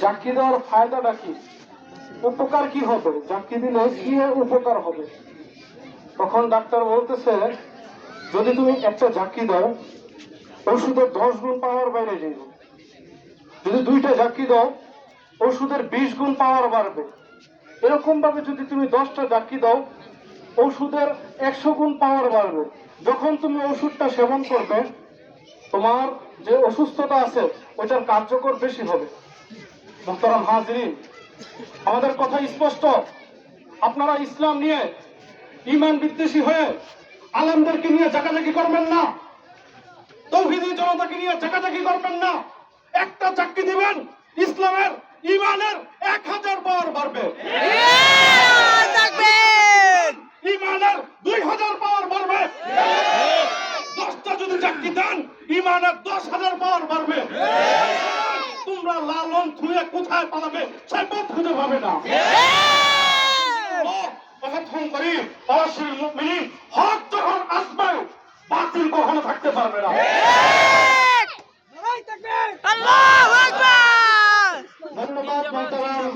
জাকি দেওয়ার ফায়দাটা কি? উপকার কি হবে? জাকি দিলে কি উপকার হবে? তখন ডাক্তার বলতেছে, যদি তুমি একটা জাকি দাও, ওষুধের দশ গুণ পাওয়ার বাইরে যাইব। যদি দুইটা জাকি দাও, ওষুধের বিশ গুণ পাওয়ার বাড়বে। এরকম ভাবে যদি তুমি দশটা জাকি দাও, ওষুধের একশো গুণ পাওয়ার বাড়বে। যখন তুমি ওষুধটা সেবন করবে, তোমার যে অসুস্থতা আছে, ওইটার কার্যকর বেশি হবে। মোহতারাম হাজরিন, আমাদের কথা স্পষ্ট। আপনারা ইসলাম নিয়ে ইমান বিদ্বেষী হয়ে আলমদেরকে নিয়ে জাকাজাকি করবেন না। তৌহিদি জনতাকে নিয়ে জাকাজাকি করবেন না। একটা চাকরি দিবেন, ইসলামের ইমানের এক হাজার পাওয়ার বাড়বে। ইমানের দুই হাজার পাওয়ার বাড়বে। দশটা যদি চাকরি দেন, ইমানের দশ হাজার পাওয়ার বাড়বে। থুয়ে কোথায় পালাবে সে পথ খুঁজে পাবে না। হক যখন আসবে বাতিল কখনো থাকতে পারবে না। আল্লাহু আকবার! ধন্যবাদ মোহতারাম